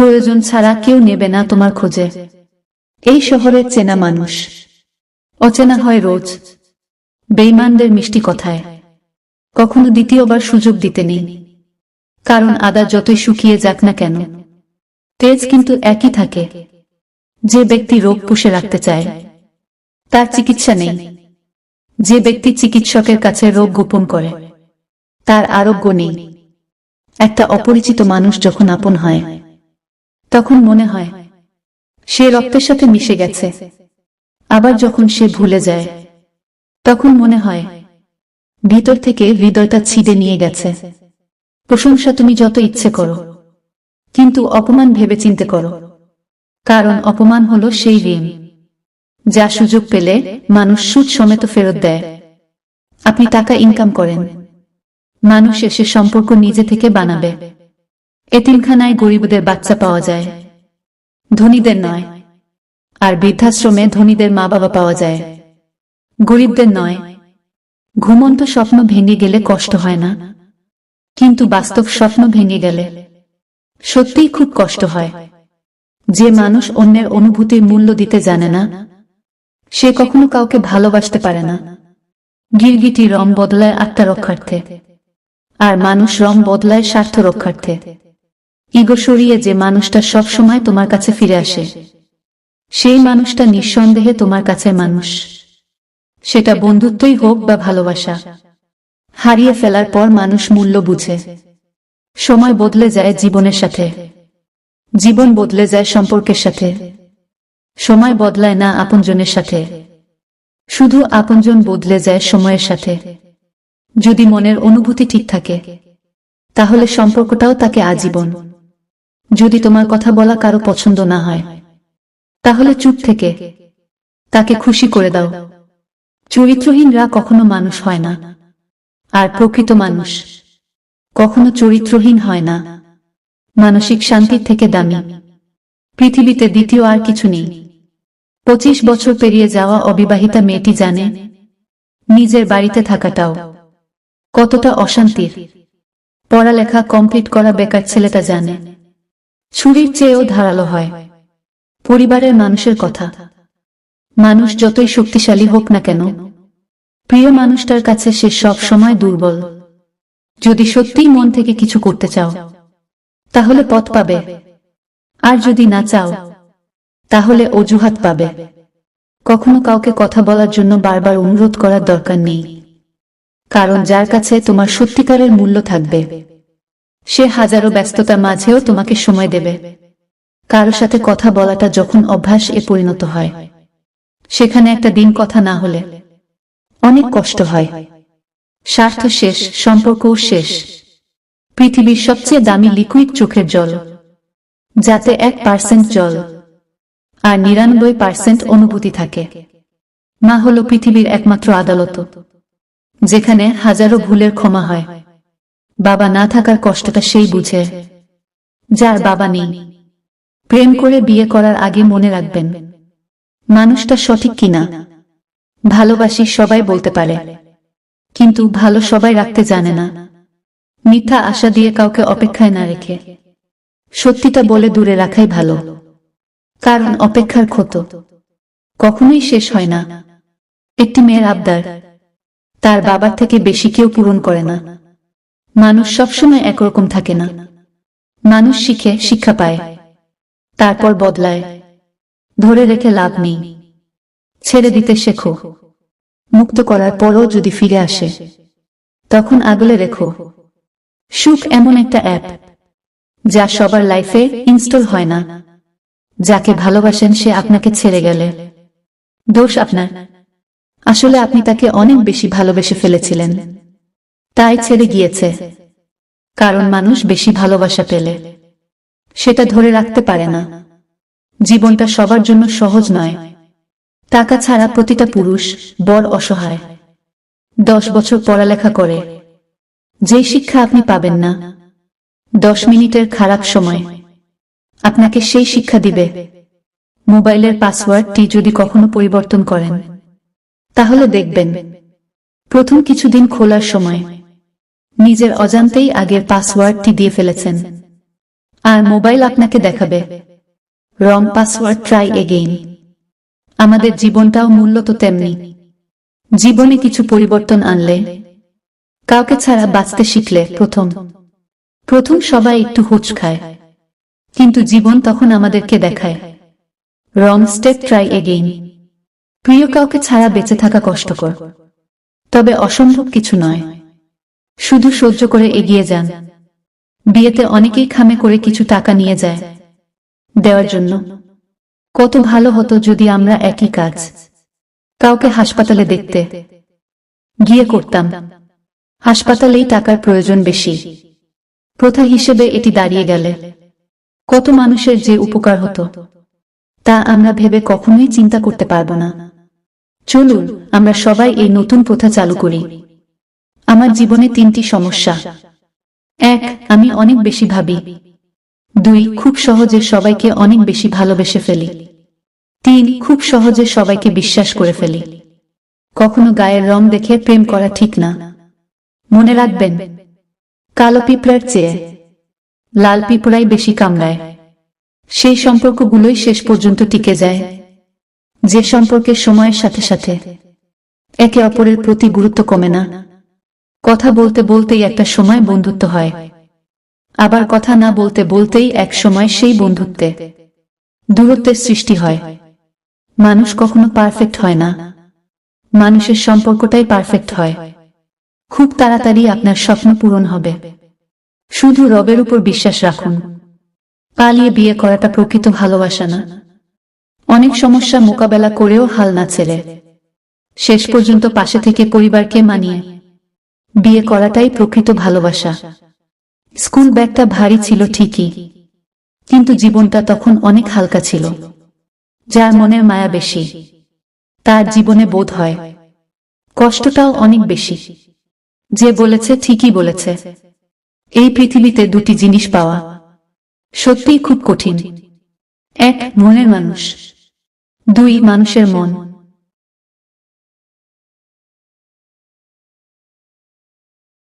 প্রয়োজন ছাড়া কেউ নেবে না তোমার খোঁজে। এই শহরের চেনা মানুষ। অচেনা হয় রোজ। বেইমানদের মিষ্টি কথায়। কখনো দ্বিতীয়বার সুযোগ দিতে নেই। কারণ আদা যতই শুকিয়ে যাক না কেন, তেজ কিন্তু একই থাকে। যে ব্যক্তি রোগ পুষে রাখতে চায়, তার চিকিৎসা নেই। যে ব্যক্তি চিকিৎসকের কাছে রোগ গোপন করে, তার আরোগ্য নেই। একটা অপরিচিত মানুষ যখন আপন হয় তখন মনে হয়, সে রক্তের সাথে মিশে গেছে। আবার যখন সে ভুলে যায়, তখন মনে হয়, ভিতর থেকে হৃদয়টা ছিঁড়ে নিয়ে গেছে। প্রশংসা তুমি যত ইচ্ছে করো, কিন্তু অপমান ভেবে চিনতে করো। কারণ অপমান হলো সেই ঋণ, যা সুযোগ পেলে মানুষ সুদ সমেত ফেরত দেয়। আপনি টাকা ইনকাম করেন, মানুষ এসে সম্পর্ক নিজে থেকে বানাবে। এতিমখানায় গরিবদের বাচ্চা পাওয়া যায়। ধনীদের নয়। আর বৃদ্ধাশ্রমে ধনীদের মা বাবা পাওয়া যায়। গরিবদের নয়। ঘুমন্ত স্বপ্ন ভেঙে গেলে কষ্ট হয় না। কিন্তু বাস্তব স্বপ্ন ভেঙে গেলে সত্যিই খুব কষ্ট হয়। যে মানুষ অন্যের অনুভূতির মূল্য দিতে জানে না, সে কখনো কাউকে ভালোবাসতে পারে না। গিরগিটি রম বদলায় আত্মা রক্ষার্থে। আর মানুষ রম বদলায় স্বার্থ রক্ষার্থে। ইগো সরিয়ে যে মানুষটা সব সময় তোমার কাছে ফিরে আসে, সেই মানুষটা নিঃসন্দেহে তোমার কাছে মানুষ। সেটা বন্ধুত্বই হোক বা ভালোবাসা, হারিয়ে ফেলার পর মানুষ মূল্য বুঝে। সময় বদলে যায় জীবনের সাথে। জীবন বদলে যায় সম্পর্কের সাথে। সময় বদলায় না আপনজনের সাথে। শুধু আপনজন বদলে যায় সময়ের সাথে। যদি মনের অনুভূতি ঠিক থাকে, তাহলে সম্পর্কটাও তাকে আজীবন যদি তোমার কথা বলা কারও পছন্দ না হয়, তাহলে চুপ থেকে তাকে খুশি করে দাও। চরিত্রহীনরা কখনো মানুষ হয় না, আর প্রকৃত মানুষ কখনো চরিত্রহীন হয় না। মানসিক শান্তির থেকে দামি। পৃথিবীতে দ্বিতীয় আর কিছু নেই। পঁচিশ বছর পেরিয়ে যাওয়া অবিবাহিতা মেয়েটি জানে, নিজের বাড়িতে থাকাটাও কতটা অশান্তির। পড়ালেখা কমপ্লিট করা বেকার ছেলেটা জানে। ছুরির চেয়েও ধারালো হয়। পরিবারের মানুষের কথা। মানুষ যতই শক্তিশালী হোক না কেন, প্রিয় মানুষটার কাছে সে সব সময় দুর্বল। যদি সত্যিই মন থেকে কিছু করতে চাও, তাহলে পথ পাবে। আর যদি না চাও, তাহলে অজুহাত পাবে। কখনো কাউকে কথা বলার জন্য বারবার অনুরোধ করার দরকার নেই। কারণ যার কাছে তোমার সত্যিকারের মূল্য থাকবে। সে হাজারো ব্যস্ততার মাঝেও তোমাকে সময় দেবে। কারও সাথে কথা বলাটা যখন অভ্যাস এ পরিণত হয়। সেখানে একটা দিন কথা না হলে অনেক কষ্ট হয়। স্বার্থ শেষ, সম্পর্কও শেষ। পৃথিবীর সবচেয়ে দামি লিকুইড চোখের জল, যাতে এক পার্সেন্ট জল আর নিরানব্বই পার্সেন্ট অনুভূতি থাকে। মা হল পৃথিবীর একমাত্র আদালত, যেখানে হাজারো ভুলের ক্ষমা হয়। বাবা না থাকার কষ্টটা সেই বুঝে। যার বাবা নেই। প্রেম করে বিয়ে করার আগে মনে রাখবেন, মানুষটা সঠিক কিনা। ভালোবাসি সবাই বলতে পারে, কিন্তু ভালো সবাই রাখতে জানে না। মিথ্যা আশা দিয়ে কাউকে অপেক্ষায় না রেখে। সত্যিটা বলে দূরে রাখাই ভালো। কারণ অপেক্ষার ক্ষত। কখনোই শেষ হয় না। একটি মেয়ের আবদার। তার বাবার থেকে বেশি কেউ পূরণ করে না। মানুষ সবসময় একরকম থাকে না। মানুষ শিখে, শিক্ষা পায়। তারপর বদলায়। ধরে রেখে লাভ নেই। ছেড়ে দিতে শেখো। মুক্ত করার পরও যদি ফিরে আসে, তখন আগলে রেখো। সুখ এমন একটা অ্যাপ, যা সবার লাইফে ইনস্টল হয় না। যাকে ভালোবাসেন সে আপনাকে ছেড়ে গেলে। দোষ আপনার। আসলে আপনি তাকে অনেক বেশি ভালোবেসে ফেলেছিলেন। তাই ছেড়ে গিয়েছে, কারণ মানুষ বেশি ভালোবাসা পেলে। সেটা ধরে রাখতে পারে না। জীবনটা সবার জন্য সহজ নয়। টাকা ছাড়া প্রতিটা পুরুষ বড় অসহায়। দশ বছর পড়ালেখা করে। যে শিক্ষা আপনি পাবেন না। দশ মিনিটের খারাপ সময়। আপনাকে সেই শিক্ষা দিবে। মোবাইলের পাসওয়ার্ডটি যদি কখনো পরিবর্তন করেন। তাহলে দেখবেন, প্রথম কিছুদিন খোলার সময়। নিজের অজান্তেই আগের পাসওয়ার্ডটি দিয়ে ফেলেছেন। আর মোবাইল আপনাকে দেখাবে। রং পাসওয়ার্ড ট্রাই এগেইন আমাদের জীবনটাও মূল্য তো তেমনি। জীবনে কিছু পরিবর্তন আনলে, কাউকে ছাড়া বাঁচতে শিখলে প্রথম। প্রথম সবাই একটু হোঁচ খায়। কিন্তু জীবন তখন আমাদেরকে দেখায়। রং স্টেপ ট্রাই এগেইন প্রিয় কাউকে ছাড়া বেঁচে থাকা কষ্টকর। তবে অসম্ভব কিছু নয়। শুধু সহ্য করে এগিয়ে যান। বিয়েতে অনেকেই খামে করে কিছু টাকা নিয়ে যায়। দেওয়ার জন্য। কত ভালো হতো যদি আমরা একই কাজ। কাউকে হাসপাতালে দেখতে। গিয়ে করতাম। হাসপাতালেই টাকার প্রয়োজন বেশি। প্রথা হিসেবে এটি দাঁড়িয়ে গেলে। কত মানুষের যে উপকার হতো। তা আমরা ভেবে কখনোই চিন্তা করতে পারব না। চলুন, আমরা সবাই এই নতুন প্রথা চালু করি। আমার জীবনে তিনটি সমস্যা। এক, আমি অনেক বেশি ভাবি। দুই, খুব সহজে সবাইকে অনেক বেশি ভালোবেসে ফেলি। তিন, খুব সহজে সবাইকে বিশ্বাস করে ফেলি। কখনো গায়ের রং দেখে প্রেম করা ঠিক না। মনে রাখবেন, কালো পিঁপড়ার চেয়ে লাল পিঁপড়াই বেশি কামড়ায়। সেই সম্পর্কগুলোই শেষ পর্যন্ত টিকে যায়। যে সম্পর্কে সময়ের সাথে সাথে একে অপরের প্রতি গুরুত্ব কমে না। কথা বলতে বলতেই একটা সময় বন্ধুত্ব হয়। আবার কথা না বলতে বলতেই এক সময় সেই বন্ধুত্বে দূরত্বের সৃষ্টি হয়। মানুষ কখনো পারফেক্ট হয় না। মানুষের সম্পর্কটাই পারফেক্ট হয়। খুব তাড়াতাড়ি আপনার স্বপ্ন পূরণ হবে। শুধু রবের উপর বিশ্বাস রাখুন। পালিয়ে বিয়ে করাটা প্রকৃত ভালোবাসা না। অনেক সমস্যা মোকাবেলা করেও হাল না ছেড়ে। শেষ পর্যন্ত পাশে থেকে পরিবারকে মানিয়ে। বিয়ে করাটাই প্রকৃত ভালোবাসা। স্কুল ব্যাগটা ভারী ছিল ঠিকই, কিন্তু জীবনটা তখন অনেক হালকা ছিল, যার মনের মায়া বেশি, তার জীবনে বোধ হয়। কষ্টটাও অনেক বেশি। যে বলেছে ঠিকই বলেছে। এই পৃথিবীতে দুটি জিনিস পাওয়া, সত্যিই খুব কঠিন। এক, মনের মানুষ। দুই, মানুষের মন।